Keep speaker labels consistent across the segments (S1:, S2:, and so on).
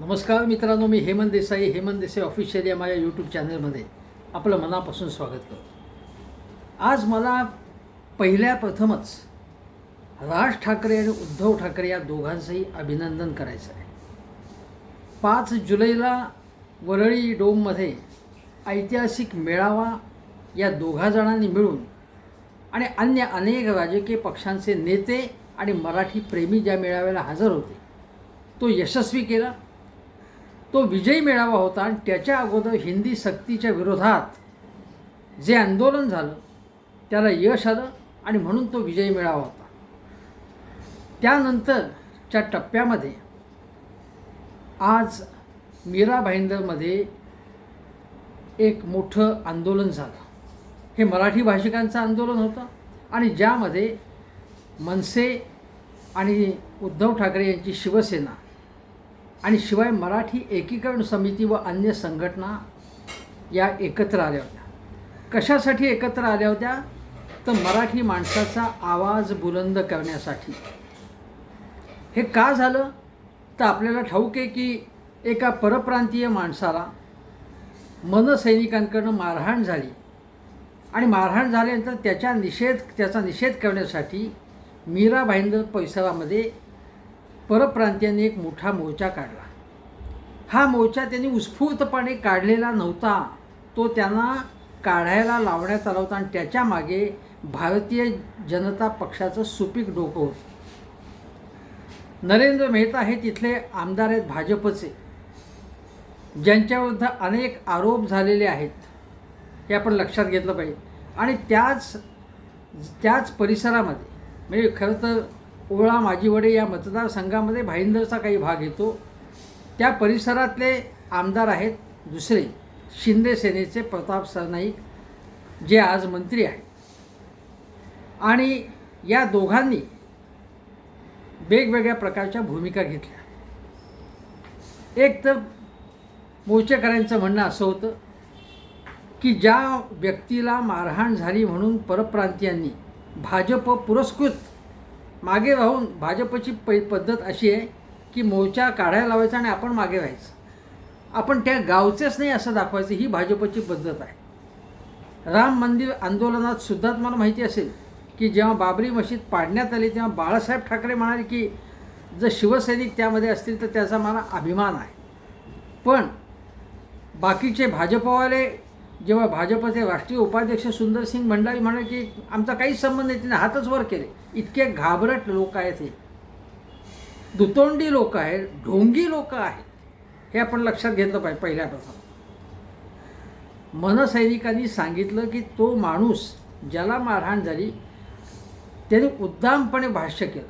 S1: नमस्कार मित्रांनो मी हेमंत देसाई. हेमंत देसाई ऑफिशियल या माझ्या यूट्यूब चॅनलमध्ये आपलं मनापासून स्वागत करतो. आज मला पहिल्या प्रथमच राज ठाकरे आणि उद्धव ठाकरे या दोघांचंही अभिनंदन करायचं आहे. पाच जुलैला वरळी डोममध्ये ऐतिहासिक मेळावा या दोघा जणांनी मिळून आणि अन्य अनेक राजकीय पक्षांचे नेते आणि मराठी प्रेमी ज्या मेळाव्याला हजर होते तो यशस्वी केला. तो विजयी मेळावा होता आणि त्याच्या अगोदर हिंदी सक्तीच्या विरोधात जे आंदोलन झालं त्याला यश आलं आणि म्हणून तो विजयी मेळावा होता. त्यानंतरच्या टप्प्यामध्ये आज मीरा भाईंदरमध्ये एक मोठं आंदोलन झालं. हे मराठी भाषिकांचं आंदोलन होतं आणि ज्यामध्ये मनसे आणि उद्धव ठाकरे यांची शिवसेना आणि शिवाय मराठी एकीकरण समिती व अन्य संघटना या एकत्र आल्या होत्या. कशासाठी एकत्र आल्या होत्या? तर मराठी माणसाचा आवाज बुलंद करण्यासाठी. हे का झालं? तर आपल्याला ठाऊक आहे की एका परप्रांतीय माणसाला मनसैनिकांकडनं मारहाण झाली. आणि मारहाण झाल्यानंतर त्याच्या निषेध त्याचा निषेध करण्यासाठी मीरा भाईंदर परिसरामध्ये परप्रांतीयांनी एक मोठा मोर्चा काढला. हा मोर्चा त्यांनी उत्स्फूर्तपणे काढलेला नव्हता. तो त्यांना काढायला लावण्यात आला होता आणि त्याच्यामागे भारतीय जनता पक्षाचं सुपीक डोकं होतं. नरेंद्र मेहता हे तिथले आमदार आहेत भाजपचे. ज्यांच्याविरुद्ध अनेक आरोप झालेले आहेत. हे आपण लक्षात घेतलं पाहिजे. आणि त्याच त्याच परिसरामध्ये म्हणजे खरं तर ओळा माजीवडे या मतदारसंघामध्ये भाईंदरचा काही भाग येतो. त्या परिसरातले आमदार आहेत दुसरे शिंदे सेनेचे प्रताप सरनाईक जे आज मंत्री आहेत. आणि या दोघांनी वेगवेगळ्या प्रकारच्या भूमिका घेतल्या. एक तर मोर्चेकऱ्यांचं म्हणणं असं होतं की ज्या व्यक्तीला मारहाण झाली म्हणून परप्रांतीयांनी भाजप पुरस्कृत मागे राहून भाजपची पै पद्धत अशी आहे की मोर्चा काढायला लावायचा आणि आपण मागे राहायचं. आपण त्या गावचेच नाही असं दाखवायचं ही भाजपची पद्धत आहे. राम मंदिर आंदोलनात सुद्धा तुम्हाला माहिती असेल की जेव्हा बाबरी मशीद पाडण्यात आली तेव्हा बाळासाहेब ठाकरे म्हणाले की जर शिवसैनिक त्यामध्ये असतील तर त्याचा मला अभिमान आहे. पण बाकीचे भाजपवाले जेव्हा भाजपचे राष्ट्रीय उपाध्यक्ष सुंदरसिंग भंडारी म्हणाले की आमचा काहीच संबंध नाही तिने हातच वर केले. इतके घाबरट लोक आहेत हे. दुतोंडी लोक आहेत ढोंगी लोक आहेत हे आपण लक्षात घेतलं पाहिजे पहिल्या मनसैनिकांनी सांगितलं की तो माणूस ज्याला मारहाण झाली त्याने उद्दामपणे भाष्य केलं.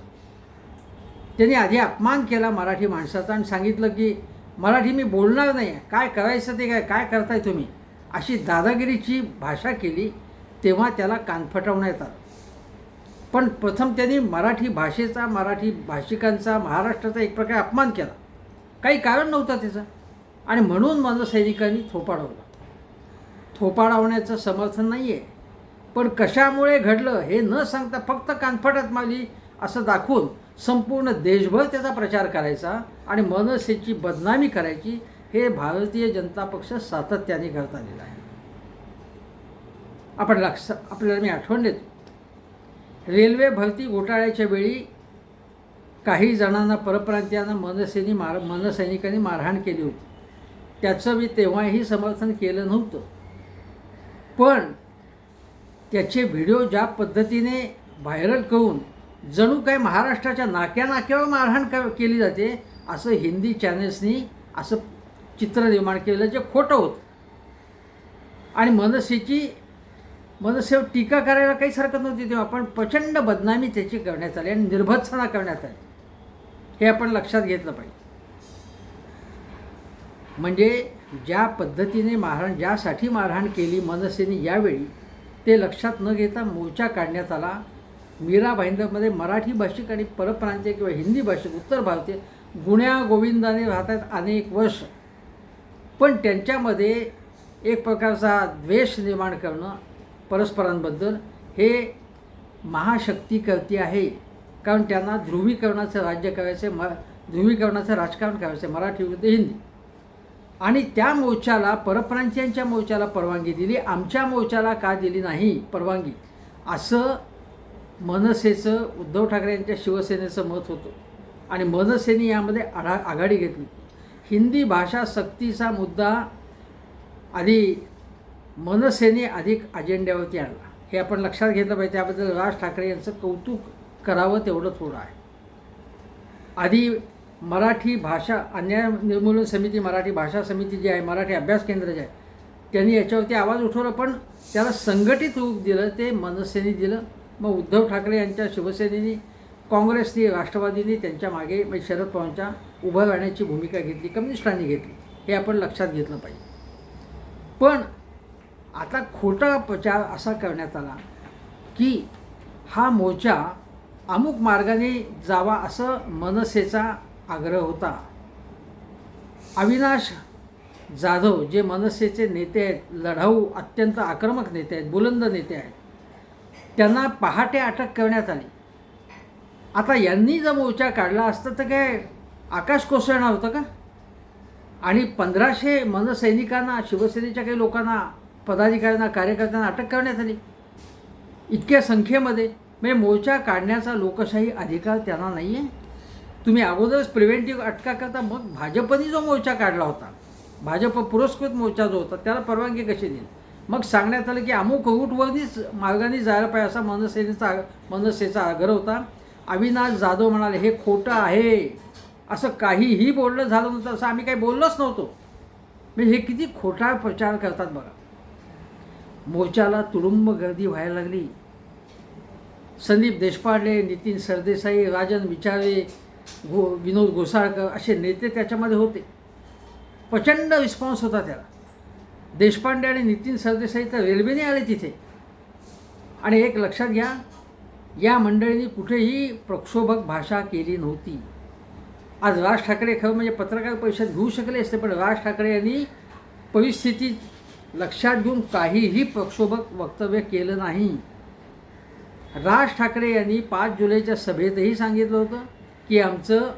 S1: त्यांनी आधी अपमान केला मराठी माणसाचा आणि सांगितलं की मराठी मी बोलणार नाही काय करायचं ते काय? काय करताय तुम्ही? अशी दादागिरीची भाषा केली तेव्हा त्याला कानफटवण्यात आलं पण प्रथम त्यांनी मराठी भाषेचा मराठी भाषिकांचा महाराष्ट्राचा एक प्रकारे अपमान केला. काही कारण नव्हतं त्याचं आणि म्हणून मनसैनिकांनी थोपाडवलं. थोपाडावण्याचं समर्थन नाही आहे पण कशामुळे घडलं हे न सांगता फक्त कानफटात माली असं दाखवून संपूर्ण देशभर त्याचा प्रचार करायचा आणि मनसेची बदनामी करायची हे भारतीय जनता पक्ष सातत्याने करत आलेला आहे. आपण लक्ष आपल्याला मी आठवण देतो. रेल्वे भरती घोटाळ्याच्या वेळी काही जणांना परप्रांतीयांना मनसेनी मार मनसैनिकांनी मारहाण केली होती. त्याचं मी तेव्हाही समर्थन केलं नव्हतं. पण त्याचे व्हिडिओ ज्या पद्धतीने व्हायरल करून जणू काय महाराष्ट्राच्या नाक्या नाक्यावर मारहाण क केली जाते असं हिंदी चॅनल्सनी असं चित्र निर्माण केलं जे खोटं होतं. आणि मनसेची मनसेवर टीका करायला काहीच हरकत नव्हती तेव्हा पण प्रचंड बदनामी त्याची करण्यात आली आणि निर्भत्सना करण्यात आली. हे आपण लक्षात घेतलं पाहिजे. म्हणजे ज्या पद्धतीने मारहाण ज्यासाठी मारहाण केली मनसेने यावेळी ते लक्षात न घेता मोर्चा काढण्यात आला. मीरा भाईंदरमध्ये मराठी भाषिक आणि परप्रांतीय किंवा हिंदी भाषिक उत्तर भारतीय गुण्या गोविंदाने राहतात अनेक वर्ष. पण त्यांच्यामध्ये एक प्रकारचा द्वेष निर्माण करणं परस्परांबद्दल हे महाशक्ती करती आहे. कारण त्यांना ध्रुवीकरणाचं राज्य करायचं म ध्रुवीकरणाचं राजकारण करायचं मराठी विरुद्ध हिंदी. आणि त्या मोर्चाला परप्रांतीयांच्या मोर्चाला परवानगी दिली. आमच्या मोर्चाला का दिली नाही? परवानगी. असं मनसेचं उद्धव ठाकरे यांच्या शिवसेनेचं मत होतं. आणि मनसेने यामध्ये आढा आघाडी घेतली. हिंदी भाषा सक्तीचा मुद्दा आधी मनसेने अधिक अजेंड्यावरती आणला. हे आपण लक्षात घेतलं पाहिजे. त्याबद्दल राज ठाकरे यांचं कौतुक करावं तेवढं थोडं आहे. आधी मराठी भाषा अन्याय निर्मूलन समिती मराठी भाषा समिती जी आहे मराठी अभ्यास केंद्र जे आहे त्यांनी याच्यावरती आवाज उठवला पण त्याला संघटित रूप दिलं ते मनसेने दिलं. मग उद्धव ठाकरे यांच्या शिवसेनेने काँग्रेसने राष्ट्रवादीने त्यांच्या मागे म्हणजे शरद पवारांच्या उभं राहण्याची भूमिका घेतली कम्युनिस्टांनी घेतली हे आपण लक्षात घेतलं पाहिजे. पण आता खोटा प्रचार असा करण्यात आला की हा मोर्चा अमुक मार्गाने जावा असं मनसेचा आग्रह होता. अविनाश जाधव जे मनसेचे नेते आहेत लढाऊ अत्यंत आक्रमक नेते आहेत बुलंद नेते आहेत त्यांना पहाटे अटक करण्यात आली. आता यांनी जर मोर्चा काढला असता तर काय आकाश कोसळणार होतं का? आणि पंधराशे मनसैनिकांना शिवसेनेच्या काही लोकांना पदाधिकाऱ्यांना कार्यकर्त्यांना अटक करण्यात आली. इतक्या संख्येमध्ये. म्हणजे मोर्चा काढण्याचा लोकशाही अधिकार त्यांना नाही आहे तुम्ही अगोदरच प्रिव्हेंटिव्ह अटका करता मग भाजपने जो मोर्चा काढला होता भाजप पुरस्कृत मोर्चा जो होता त्याला परवानगी कशी दिली मग सांगण्यात आलं की अमुक रूटवरतीच मार्गाने जायला पाहिजे असा मनसेनेचा मनसेचा आग्रह होता. अविनाश जाधव म्हणाले हे खोटं आहे. असं काहीही बोलणं झालं नव्हतं असं आम्ही काही बोललोच नव्हतो. म्हणजे हे किती खोटा प्रचार करतात बघा. मोर्चाला तुडुंब गर्दी व्हायला लागली. संदीप देशपांडे नितीन सरदेसाई राजन विचारे गो विनोद गोसाळकर असे नेते त्याच्यामध्ये होते. प्रचंड रिस्पॉन्स होता त्याला. देशपांडे आणि नितीन सरदेसाई तर रेल्वेने आले तिथे. आणि एक लक्षात घ्या या मंडळींनी कुठेही प्रक्षोभक भाषा केली नव्हती. आज राज ठाकरे खरं म्हणजे पत्रकार परिषद घेऊ शकले असते पण राज ठाकरे यांनी परिस्थिती लक्षात घेऊन काहीही प्रक्षोभक वक्तव्य केलं नाही. राज ठाकरे यांनी पाच जुलैच्या सभेतही सांगितलं होतं की आमचं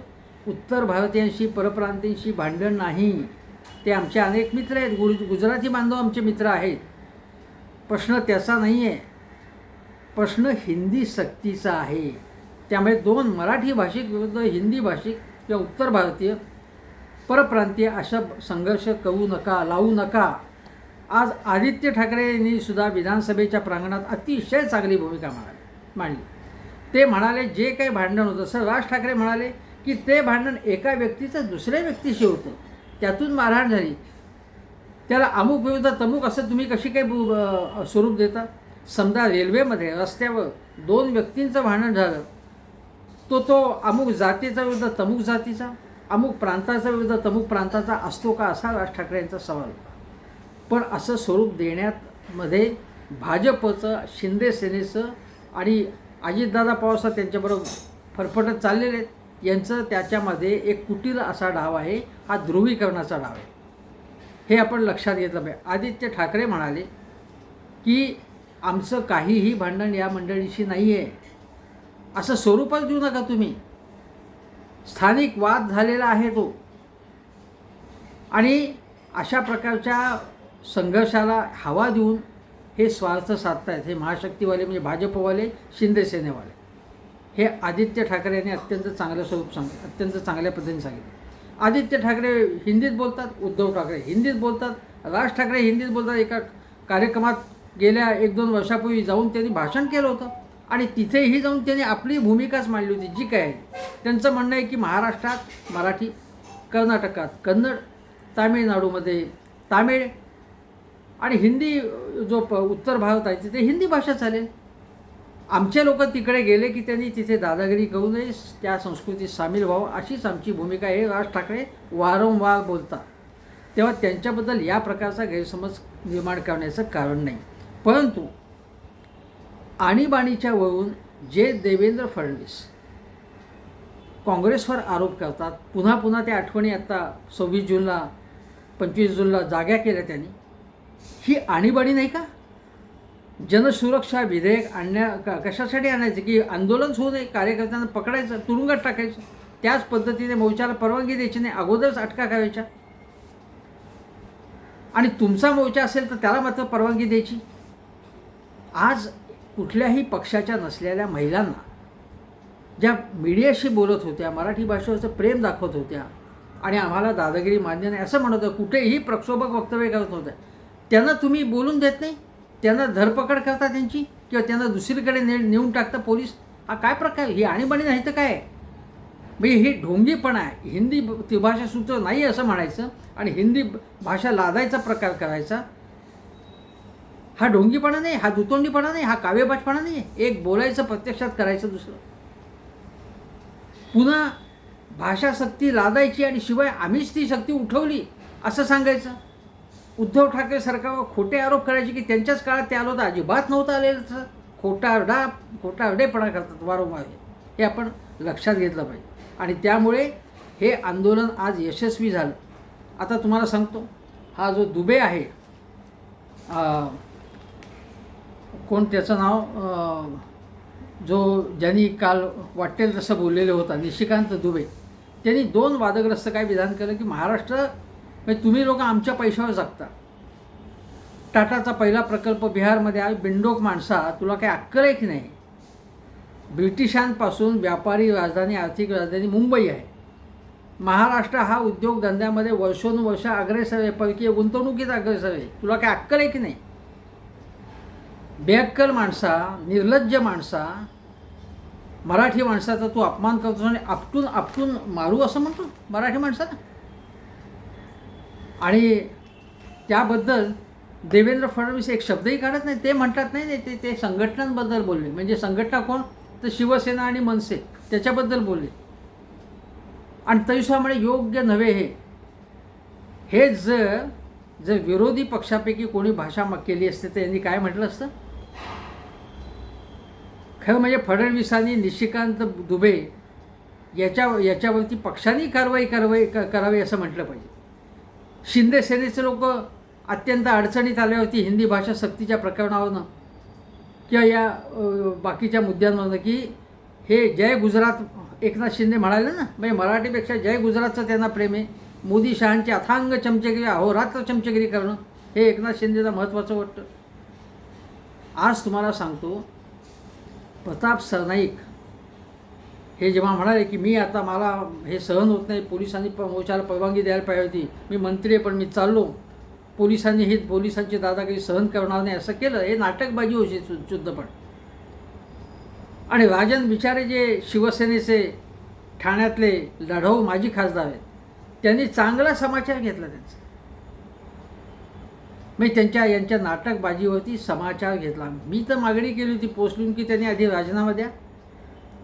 S1: उत्तर भारतीयांशी परप्रांतींशी भांडण नाही. ते आमचे अनेक मित्र आहेत. गुज गुजराती बांधव आमचे मित्र आहेत. प्रश्न त्याचा नाही आहे प्रश्न हिंदी सक्तीचा आहे. त्यामुळे दोन मराठी भाषिक विरुद्ध हिंदी भाषिक किंवा उत्तर भारतीय परप्रांतीय अशा संघर्ष करू नका लावू नका. आज आदित्य ठाकरे यांनी सुद्धा विधानसभेच्या प्रांगणात अतिशय चांगली भूमिका मांडली मांडली. ते म्हणाले जे काही भांडण होतं सर राज ठाकरे म्हणाले की ते भांडण एका व्यक्तीचं दुसऱ्या व्यक्तीशी होतं. त्यातून मारहाण झाली. त्याला अमुक विरुद्ध तमुक असं तुम्ही कशी काही स्वरूप देता? समजा रेल्वेमध्ये रस्त्यावर दोन व्यक्तींचं भांडण झालं तो तो अमुक जातीचा विरुद्ध तमुक जातीचा अमुक प्रांताचा विरुद्ध तमुक प्रांताचा असतो का असा राज ठाकरे यांचा सवाल होता. पण असं स्वरूप देण्यात मध्ये भाजपचं शिंदे सेनेचं आणि अजितदादा पवार त्यांच्याबरोबर फरफटत चाललेले आहेत. यांचं त्याच्यामध्ये एक कुटील असा डाव आहे हा ध्रुवीकरणाचा डाव आहे. हे आपण लक्षात घेतलं पाहिजे. आदित्य ठाकरे म्हणाले की आमचं काहीही भांडण या मंडळीशी नाही आहे असं स्वरूपच देऊ नका तुम्ही. स्थानिक वाद झालेला आहे तो. आणि अशा प्रकारच्या संघर्षाला हवा देऊन हे स्वार्थ साधतायत. हे महाशक्तीवाले म्हणजे भाजपवाले शिंदेसेनेवाले हे आदित्य ठाकरे यांनी अत्यंत चांगलं स्वरूप सांग अत्यंत चांगल्या पद्धतीने सांगितलं. आदित्य ठाकरे हिंदीत बोलतात उद्धव ठाकरे हिंदीत बोलतात राज ठाकरे हिंदीत बोलतात एका कार्यक्रमात गेल्या एक दोन वर्षापूर्वी जाऊन त्यांनी भाषण केलं होतं. आणि तिथेही जाऊन त्यांनी आपली भूमिकाच मांडली होती जी काय आहे. त्यांचं म्हणणं आहे की महाराष्ट्रात मराठी कर्नाटकात कन्नड तामिळनाडूमध्ये तामिळ आणि हिंदी जो प उत्तर भारत आहे तिथे हिंदी भाषा चालेल. आमचे लोक तिकडे गेले की त्यांनी तिथे दादागिरी करू नये त्या संस्कृतीत सामील व्हावं अशीच आमची भूमिका आहे राज ठाकरे वारंवार बोलतात. तेव्हा त्यांच्याबद्दल या प्रकारचा गैरसमज निर्माण करण्याचं कारण नाही. परंतु आणीबाणीच्या वरून जे देवेंद्र फडणवीस काँग्रेसवर आरोप करतात पुन्हा पुन्हा त्या आठवणी आत्ता सव्वीस जूनला पंचवीस जूनला जाग्या केल्या त्यांनी ही आणीबाणी नाही का? जनसुरक्षा विधेयक आणण्या कशासाठी आणायचं? की आंदोलन होऊ नये कार्यकर्त्यांना पकडायचं तुरुंगात टाकायचं? त्याच पद्धतीने मोर्चाला परवानगी द्यायची नाही अगोदरच अटका करायच्या. आणि तुमचा मोर्चा असेल तर त्याला मात्र परवानगी द्यायची. आज कुठल्याही पक्षाच्या नसलेल्या महिलांना ज्या मीडियाशी बोलत होत्या मराठी भाषेवरचं प्रेम दाखवत होत्या आणि आम्हाला दादागिरी मान्य नाही असं म्हणत होतं कुठेही प्रक्षोभक वक्तव्य करत होत्या त्यांना तुम्ही बोलून देत नाही? त्यांना धरपकड करता त्यांची? किंवा त्यांना दुसरीकडे ने नेऊन टाकता पोलीस? हा काय प्रकार? ही आणीबाणी नाही तर काय? आहे? म्हणजे हे ढोंगीपणा आहे. हिंदी ती भाषा सूत्र नाही असं म्हणायचं आणि हिंदी भाषा लादायचा प्रकार करायचा हा ढोंगीपणा नाही हा दुतोंडीपणा नाही हा काव्यबाजपणा नाही एक बोलायचं प्रत्यक्षात करायचं दुसरं. पुन्हा भाषाशक्ती लादायची आणि शिवाय आम्हीच ती शक्ती उठवली असं सांगायचं. उद्धव ठाकरे सरकारवर खोटे आरोप करायचे की त्यांच्याच काळात ते आलं होतं अजिबात नव्हतं आलेलं. तसं खोटारडा खोटारडेपणा करतात वारंवार. हे आपण लक्षात घेतलं पाहिजे. आणि त्यामुळे हे आंदोलन आज यशस्वी झालं. आता तुम्हाला सांगतो हा जो दुबे आहे कोण त्याचं नाव जो ज्यांनी काल वाटेल तसं बोललेलं होता निशिकांत दुबे त्यांनी दोन वादग्रस्त काय विधान केलं की महाराष्ट्र म्हणजे तुम्ही लोक आमच्या पैशावर जगता. टाटाचा पहिला प्रकल्प बिहारमध्ये आहे बिंडोक माणसा तुला काही अक्कल आहे की नाही? ब्रिटिशांपासून व्यापारी राजधानी आर्थिक राजधानी मुंबई आहे. महाराष्ट्र हा उद्योगधंद्यामध्ये वर्षोनुवर्ष अग्रेसर आहे पैकी गुंतवणुकीत अग्रेसर आहे. तुला काय अक्कल आहे की नाही? बेअक्कल माणसा निर्लज्ज माणसा मराठी माणसाचा तू अपमान करतो आणि आपटून आपटून मारू असं म्हणतो मराठी माणसाला? आणि त्याबद्दल देवेंद्र फडणवीस एक शब्दही काढत नाही ते म्हणतात नाही नाही ते ते संघटनांबद्दल बोलले. म्हणजे संघटना कोण? तर शिवसेना आणि मनसे त्याच्याबद्दल बोलले. आणि तैसामुळे योग्य नव्हे हे. हे जर जर विरोधी पक्षापैकी कोणी भाषा केली असते तर यांनी काय म्हटलं असतं? खरं म्हणजे फडणवीसांनी निशिकांत दुबे याच्या याच्यावरती पक्षांनी कारवाई कारवाई क- करावी असं म्हटलं पाहिजे. शिंदे सेनेचे लोक अत्यंत अडचणीत आल्यावरती हिंदी भाषा सक्तीच्या प्रकरणावरनं किंवा या बाकीच्या मुद्द्यांवरनं की हे जय गुजरात एकनाथ शिंदे म्हणाले ना म्हणजे मराठीपेक्षा जय गुजरातचं त्यांना प्रेम आहे. मोदी शहांची अथांग चमचेगिरी अहोरात्र चमचेगिरी करणं हे एकनाथ शिंदेला महत्त्वाचं वाटतं. आज तुम्हाला सांगतो प्रताप सरनाईक हे जेव्हा म्हणाले की मी आता मला हे सहन होत नाही पोलिसांनी मोर्चाला परवानगी द्यायला पाहिजे होती मी मंत्री आहे पण मी चाललो. पोलिसांनी हे पोलिसांची दादागिरी सहन करणार नाही असं केलं. हे नाटकबाजी होती शुद्धपण आणि राजन बिचारे जे शिवसेनेचे ठाण्यातले लढाऊ माजी खासदार आहेत त्यांनी चांगला समाचार घेतला त्यांचा. मी त्यांच्या यांच्या नाटकबाजीवरती समाचार घेतला. मी तर मागणी केली होती पोचलून की त्यांनी आधी राजीनामा द्या.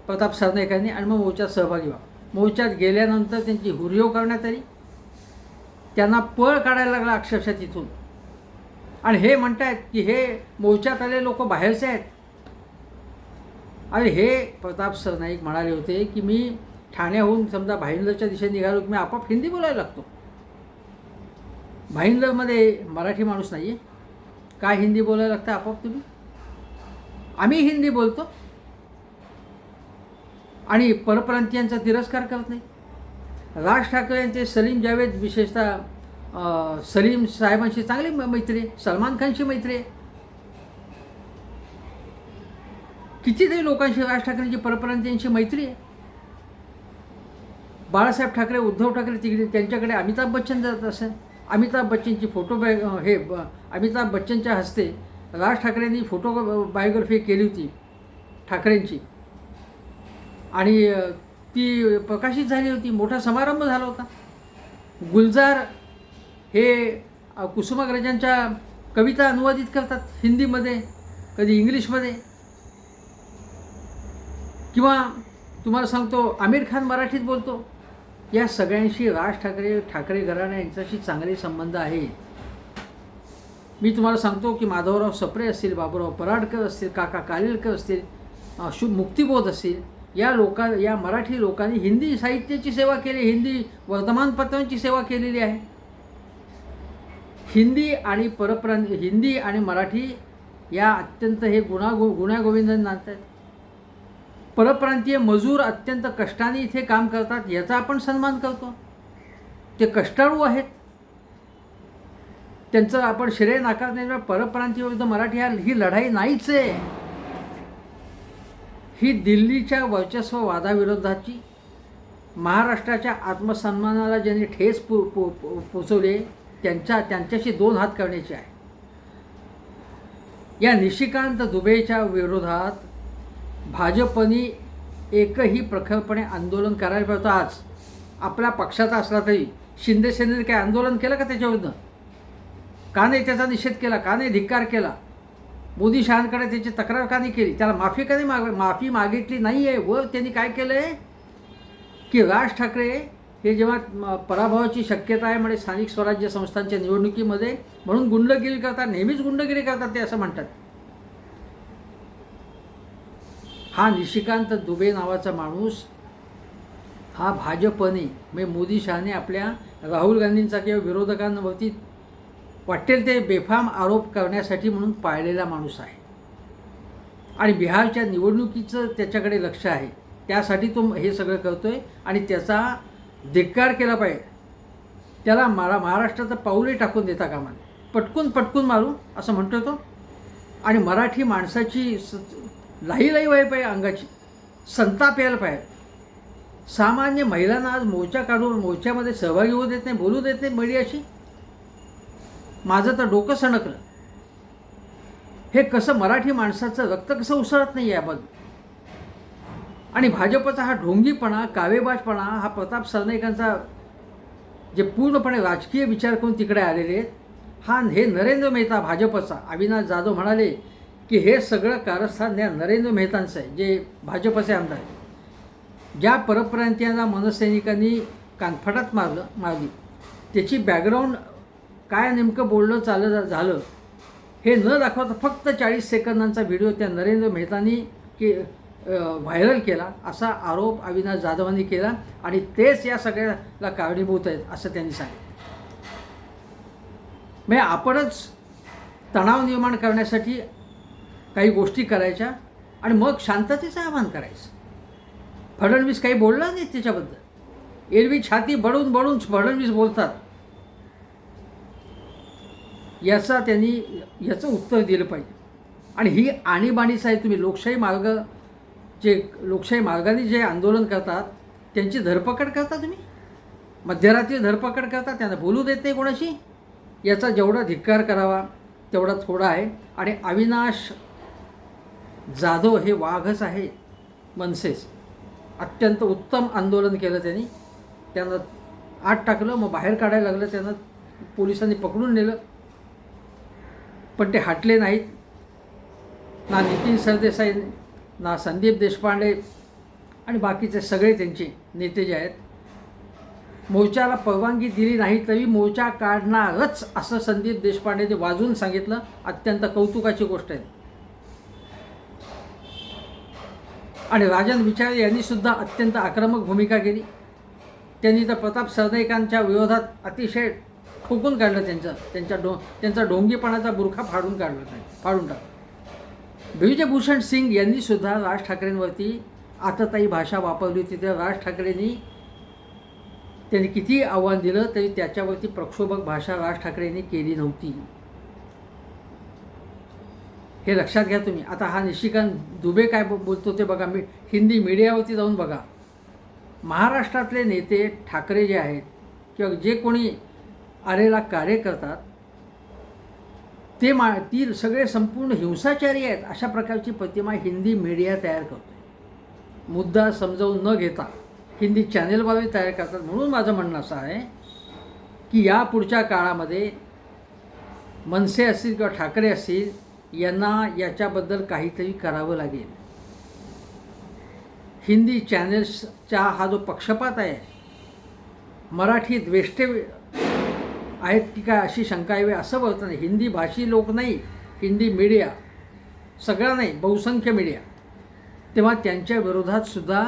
S1: प्रताप सरनाईकांनी आणि मग मोर्चात सहभागी व्हा. मोर्चात गेल्यानंतर त्यांची हुरियो करण्यात आली. त्यांना पळ काढायला लागला अक्षरशः तिथून. आणि हे म्हणतायत की हे मोर्चात आले लोक बाहेरचे आहेत. आणि हे प्रताप सरनाईक म्हणाले होते की मी ठाण्याहून समजा भाईंदरच्या दिशेने निघालो की मी आपाप हिंदी बोलायला लागतो. भाईंदरमध्ये मराठी माणूस नाही आहे काय हिंदी बोलायला लागतं आपोआप तुम्ही? आम्ही हिंदी बोलतो. आणि परप्रांतीयांचा तिरस्कार करत नाही. राज ठाकरे यांचे सलीम जावेद विशेषतः सलीम साहेबांशी चांगली म- मैत्री सलमान खानशी मैत्री आहे. कितीतरी लोकांशी राज ठाकरेंची परप्रांतीयांशी मैत्री आहे. बाळासाहेब ठाकरे उद्धव ठाकरे तिकडे त्यांच्याकडे अमिताभ बच्चन जात असेल. अमिताभ बच्चनची फोटो बाय हे ब- अमिताभ बच्चनच्या हस्ते राज ठाकरेंनी फोटो बायोग्राफी केली होती ठाकरेंची. आणि ती प्रकाशित झाली होती मोठा समारंभ झाला होता. गुलजार हे कुसुमाग्रजांच्या कविता अनुवादित करतात हिंदीमध्ये कधी इंग्लिशमध्ये. किंवा तुम्हाला सांगतो आमिर खान मराठीत बोलतो. या सगळ्यांशी राज ठाकरे ठाकरे घराणा यांच्याशी चांगले संबंध आहे मी तुम्हाला सांगतो की माधवराव सप्रे असतील बाबूराव पराडकर असतील काका कालेलकर असतील शुभ मुक्तिबोध असतील या लोका या मराठी लोकांनी हिंदी साहित्याची सेवा केली हिंदी वर्तमानपत्रांची सेवा केलेली आहे. हिंदी आणि परप्रांत हिंदी आणि मराठी या अत्यंत हे गुणा गुण्यागोविंद नांदत आहेत परप्रांतीय मजूर अत्यंत कष्टाने इथे काम करतात याचा आपण सन्मान करतो. ते कष्टाळू आहेत. त्यांचं आपण श्रेय नाकारण्याच्या परप्रांतीय विरुद्ध मराठी हा ही लढाई नाहीच आहे. ही दिल्लीच्या वर्चस्व वादाविरोधाची महाराष्ट्राच्या आत्मसन्मानाला ज्यांनी ठेस पो पो पो- पोचवले त्यांच्या त्यांच्याशी दोन हात करण्याचे आहे. या निशिकांत दुबेच्या विरोधात भाजपनी एकही प्रखरपणे आंदोलन करायला पाहिजे आज. आपल्या पक्षाचा असला तरी. शिंदे सेनेने काही आंदोलन केलं का त्याच्याविरुद्ध? का नाही त्याचा निषेध केला? का नाही धिक्कार केला? मोदी शहांकडे त्याची तक्रार का नाही केली? त्याला माफी का नाही माग माफी मागितली नाही आहे व त्यांनी काय केलं आहे की राज ठाकरे हे जेव्हा पराभवाची शक्यता आहे म्हणजे स्थानिक स्वराज्य संस्थांच्या निवडणुकीमध्ये म्हणून गुंडगिरी करतात नेहमीच गुंडगिरी करतात ते असं म्हणतात. हा निशिकांत दुबे नावाचा माणूस हा भाजपने म्हणजे मोदी शहाने आपल्या राहुल गांधींचा किंवा विरोधकांवरती वाटेल ते बेफाम आरोप करण्यासाठी म्हणून पाळलेला माणूस आहे. आणि बिहारच्या निवडणुकीचं त्याच्याकडे लक्ष आहे. त्यासाठी तो हे सगळं करतो आहे आणि त्याचा धिक्कार केला पाहिजे. त्याला मारा महाराष्ट्राचं पाऊलही टाकून देता कामा पटकून पटकून मारू असं म्हणतो तो. आणि मराठी माणसाची स लाही लाही व्हायला पाहिजे अंगाची. संताप यायला पाहिजे. सामान्य महिलांना आज मोर्चा काढून मोर्चामध्ये सहभागी होऊ देत नाही बोलू देत नाही मीडियाशी. अशी माझं तर डोकं सणकलं. हे कसं मराठी माणसाचं रक्त कसं उसळत नाही याबद्दल? आणि भाजपचा हा ढोंगीपणा कावेबाजपणा हा प्रताप सरनाईकांचा जे पूर्णपणे राजकीय विचार करून तिकडे आलेले आहेत हा हे नरेंद्र मेहता भाजपचा. अविनाश जाधव म्हणाले की हे सगळं कारस्थान या नरेंद्र मेहतांचं आहे जे भाजपचे आमदार आहेत. ज्या परप्रांतीयांना मनसैनिकांनी कानफटात मारलं मारली त्याची बॅकग्राऊंड काय नेमकं बोलणं चाललं झालं हे न दाखवता फक्त चाळीस सेकंदांचा व्हिडिओ त्या नरेंद्र मेहतांनी के व्हायरल केला असा आरोप अविनाश जाधवांनी केला आणि तेच या सगळ्याला कारणीभूत आहेत असं त्यांनी सांगितलं. म्हणजे आपणच तणाव निर्माण करण्यासाठी काही गोष्टी करायच्या आणि मग शांततेचं आवाहन करायचं. फडणवीस काही बोलला नाही त्याच्याबद्दल. एरवी छाती बडून बडून फडणवीस बोलतात. याचा त्यांनी याचं उत्तर दिलं पाहिजे. आणि ही आणीबाणीच आहे तुम्ही लोकशाही मार्ग जे लोकशाही मार्गाने जे आंदोलन करतात त्यांची धरपकड करता तुम्ही? मध्यरात्री धरपकड करता त्यांना बोलू देत नाही कोणाशी? याचा जेवढा धिक्कार करावा तेवढा थोडा आहे. आणि अविनाश जाधव हे वाघच आहे मनसेच. अत्यंत उत्तम आंदोलन केलं त्यांनी. त्यांना आत टाकलं मग बाहेर काढायला लागलं त्यांना पोलिसांनी पकडून नेलं. पण ते हटले नाहीत. ना नितीन सरदेसाई ना संदीप देशपांडे आणि बाकीचे सगळे त्यांचे नेते जे आहेत. मोर्चाला परवानगी दिली नाही तरी मोर्चा काढणारच असं संदीप देशपांडे ते वाजून सांगितलं. अत्यंत कौतुकाची गोष्ट आहे. आणि राजन विचारे यांनी सुद्धा अत्यंत आक्रमक भूमिका केली. त्यांनी तर प्रताप सरनाईकांच्या विरोधात अतिशय ठोकून काढलं त्यांचं. त्यांच्या डो त्यांचा डोंगीपणाचा बुरखा फाडून काढला नाही फाडून टाकला. विजयभूषण सिंग यांनी सुद्धा राज ठाकरेंवरती आतताई भाषा वापरली. होती तर राज ठाकरेंनी त्यांनी किती आव्हान दिलं तरी त्याच्यावरती प्रक्षोभक भाषा राज ठाकरेंनी केली नव्हती. हे लक्षात घ्या तुम्ही. आता हा निशिकांत दुबे काय बो- बोलतो ते बघा. मी हिंदी मीडियावरती जाऊन बघा. महाराष्ट्रातले नेते ठाकरे जे आहेत किंवा जे कोणी आरेला कार्य करतात ते मा ती सगळे संपूर्ण हिंसाचारी आहेत. अशा प्रकारची प्रतिमा हिंदी मीडिया तयार करतो मुद्दा समजावून न घेता हिंदी चॅनेलवाले तयार करतात. म्हणून माझं म्हणणं असं आहे की या पुढच्या काळामध्ये मनसे असतील किंवा ठाकरे असतील यांना याच्याबद्दल काहीतरी करावं लागेल. हिंदी चॅनेल्सचा हा जो पक्षपात आहे मराठी द्वेष्टे आहेत की काय अशी शंका यावी असं बोलत नाही. हिंदी भाषी लोक नाही हिंदी मीडिया सगळा नाही बहुसंख्य मीडिया तेव्हा त्यांच्या विरोधात सुद्धा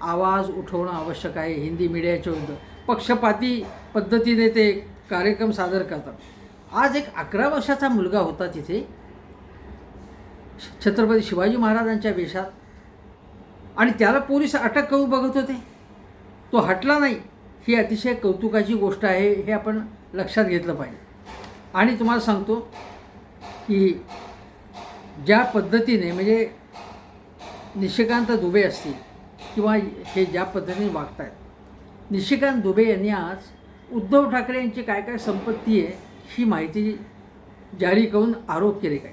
S1: आवाज उठवणं आवश्यक आहे हिंदी मीडियाच्या विरुद्ध. पक्षपाती पद्धतीने ते कार्यक्रम सादर करतात. आज एक अकरा वर्षाचा मुलगा होता तिथे. छत्रपती शिवाजी महाराजांच्या वेशात. आणि त्याला पोलीस अटक करू बघत होते. तो हटला नाही. ही अतिशय कौतुकाची गोष्ट आहे हे आपण लक्षात घेतलं पाहिजे. आणि तुम्हाला सांगतो की ज्या पद्धतीने म्हणजे निशिकांत दुबे असतील किंवा हे ज्या पद्धतीने वागत आहेत निशिकांत दुबे यांनी आज उद्धव ठाकरे यांची काय काय संपत्ती आहे ही माहिती जारी करून आरोप केले काय?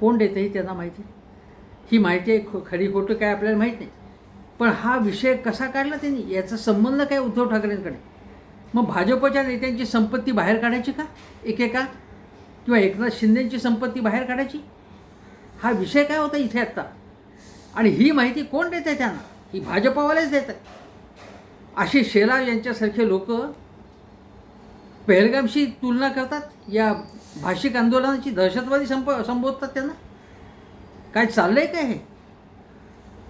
S1: कोण देतं हे त्यांना माहिती ही माहिती आहे खो खरी खोटं काय आपल्याला माहीत नाही. पण हा विषय कसा काढला त्यांनी? याचा संबंध काय उद्धव ठाकरेंकडे? मग भाजपच्या नेत्यांची संपत्ती बाहेर काढायची का? एकेका? किंवा एकनाथ शिंदेची संपत्ती बाहेर काढायची? हा विषय काय होता इथे आत्ता? आणि ही माहिती कोण देत आहे त्यांना? ही भाजपावालेच देत. आहे अशी शेलार यांच्यासारखे लोक पहलगामशी तुलना करतात या भाषिक आंदोलनाची दहशतवादी संप संबोधतात त्यांना? काय चाललं आहे काय हे?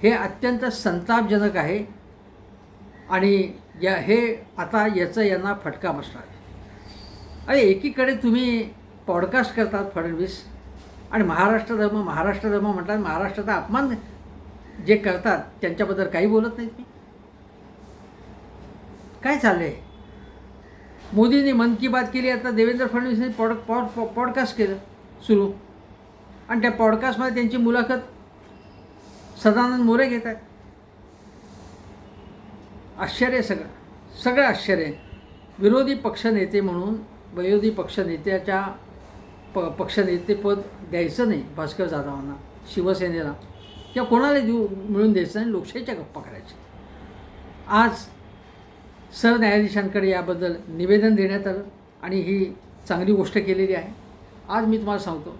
S1: हे अत्यंत संतापजनक आहे आणि या हे आता याचं यांना फटका बसणार. आहे अरे एकीकडे तुम्ही पॉडकास्ट करतात फडणवीस आणि महाराष्ट्र धर्म महाराष्ट्र धर्म म्हणतात महाराष्ट्राचा अपमान जे करतात त्यांच्याबद्दल काही बोलत नाहीत मी काय चाललं आहे मोदींनी मन की बात केली आता देवेंद्र फडणवीसने पॉड पॉड पॉडकास्ट केलं सुरू. आणि त्या पॉडकास्टमध्ये त्यांची मुलाखत सदानंद मोरे घेत आहेत. आश्चर्य सगळं सगळं आश्चर्य. आहे विरोधी पक्षनेते म्हणून विरोधी पक्षनेत्याच्या प पक्षनेतेपद द्यायचं नाही भास्कर जाधवांना शिवसेनेला. किंवा कोणाला देऊ मिळून द्यायचं नाही लोकशाहीच्या गप्पा करायच्या. आज सरन्यायाधीशांकडे याबद्दल निवेदन देण्यात आलं आणि ही चांगली गोष्ट केलेली आहे. आज मी तुम्हाला सांगतो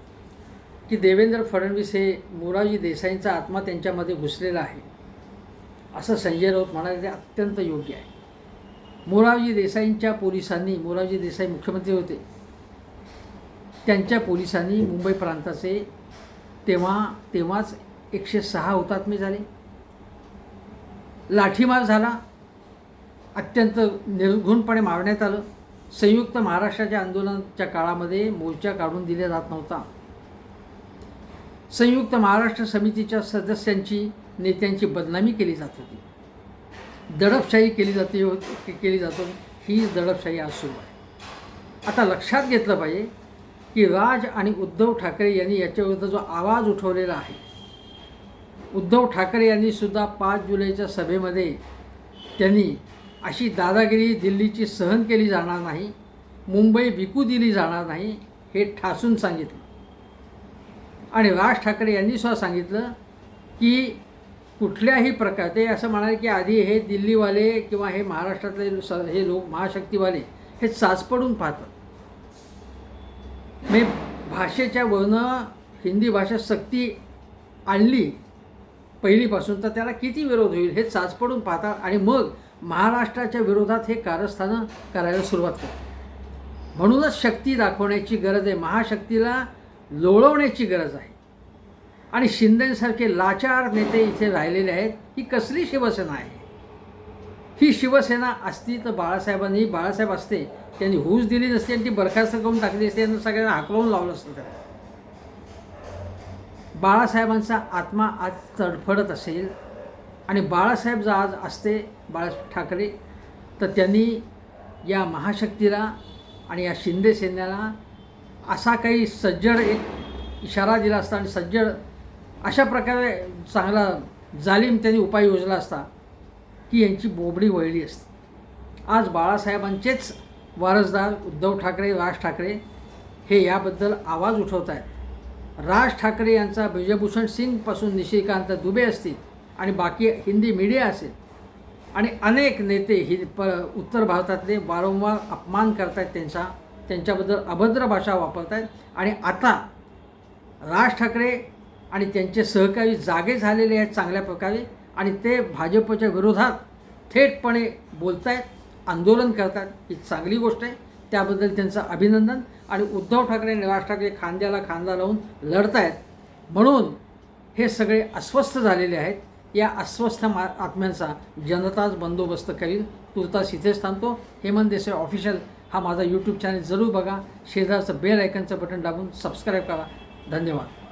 S1: की देवेंद्र फडणवीस हे मोराजी देसाईंचा आत्मा त्यांच्यामध्ये घुसलेला आहे. असं संजय राऊत म्हणाले ते अत्यंत योग्य आहे. मोराजी देसाईंच्या पोलिसांनी मोरारजी देसाई मुख्यमंत्री होते त्यांच्या पोलिसांनी मुंबई प्रांताचे तेव्हा तेव्हाच एकशे सहा हुतात्मे झाले. लाठीमार झाला अत्यंत निर्घुणपणे मारण्यात आलं. संयुक्त महाराष्ट्राच्या आंदोलनाच्या काळामध्ये मोर्चा काढून दिला जात नव्हता. संयुक्त महाराष्ट्र समितीच्या सदस्यांची नेत्यांची बदनामी केली जात होती. दडपशाही केली जाते होती केली जातो. ही दडपशाही आज सुरू आहे. आता लक्षात घेतलं पाहिजे की राज आणि उद्धव ठाकरे यांनी याच्याविरुद्ध जो आवाज उठवलेला आहे उद्धव ठाकरे यांनी सुद्धा पाच जुलैच्या सभेमध्ये त्यांनी अशी दादागिरी दिल्लीची सहन केली जाणार नाही मुंबई विकू दिली जाणार नाही हे ठासून सांगितलं. आणि राज ठाकरे यांनी सुद्धा सांगितलं की कुठल्याही प्रकार ते असं म्हणाले की आधी हे दिल्लीवाले किंवा हे महाराष्ट्रातले स हे लोक महाशक्तीवाले हे चाचपडून पाहतात. मी भाषेच्या वर्ण हिंदी भाषा सक्ती आणली पहिलीपासून तर त्याला किती विरोध होईल? हे चाचपडून पाहतात आणि मग महाराष्ट्राच्या विरोधात हे कारस्थानं करायला सुरुवात केली. म्हणूनच शक्ती दाखवण्याची गरज आहे. महाशक्तीला लोळवण्याची गरज आहे. आणि शिंदेसारखे लाचार नेते इथे राहिलेले आहेत ही कसली शिवसेना आहे? ही शिवसेना असती तर बाळासाहेबांनी बाळासाहेब असते त्यांनी हूस दिली नसती आणि ती बरखास्त करून टाकली असते त्यांना सगळ्यांना हाकलवून लावलं असतं त्याला. बाळासाहेबांचा आत्मा आज तडफडत असेल आणि बाळासाहेब जर आज असते बाळा ठाकरे तर त्यांनी या महाशक्तीला आणि या शिंदे सैन्याला असा काही सज्जड एक इशारा दिला असता आणि सज्जड अशा प्रकारे चांगला जालीम त्यांनी उपाय योजला असता की यांची बोबडी वळली असते. आज बाळासाहेबांचेच वारसदार उद्धव ठाकरे राज ठाकरे हे याबद्दल आवाज उठवत आहेत. राज ठाकरे यांचा ब्रिजभूषण सिंगपासून निशिकांत दुबे असतील आणि बाकी हिंदी मीडिया असेल आणि अनेक नेते हि प उत्तर भारतातले वारंवार अपमान करत आहेत त्यांचा त्यांच्याबद्दल अभद्र भाषा वापरत आहेत आणि आता राज ठाकरे आणि त्यांचे सहकारी जागे झालेले आहेत चांगल्या प्रकारे आणि ते भाजपच्या विरोधात थेटपणे बोलत आहेत आंदोलन करतात ही चांगली गोष्ट आहे. त्याबद्दल त्यांचं अभिनंदन. आणि उद्धव ठाकरे आणि राज ठाकरे खांद्याला खांदा लावून लढत आहेत म्हणून हे सगळे अस्वस्थ झालेले आहेत. या अस्वस्थ मा आत्म्यांचा जनताच बंदोबस्त करील. तुर्तास इथेच थांबतो. हेमंत देसाई ऑफिशियल हा माझा यूट्यूब चॅनल जरूर बघा. शेजारचं बेल आयकनचं बटन दाबून सबस्क्राईब करा. धन्यवाद.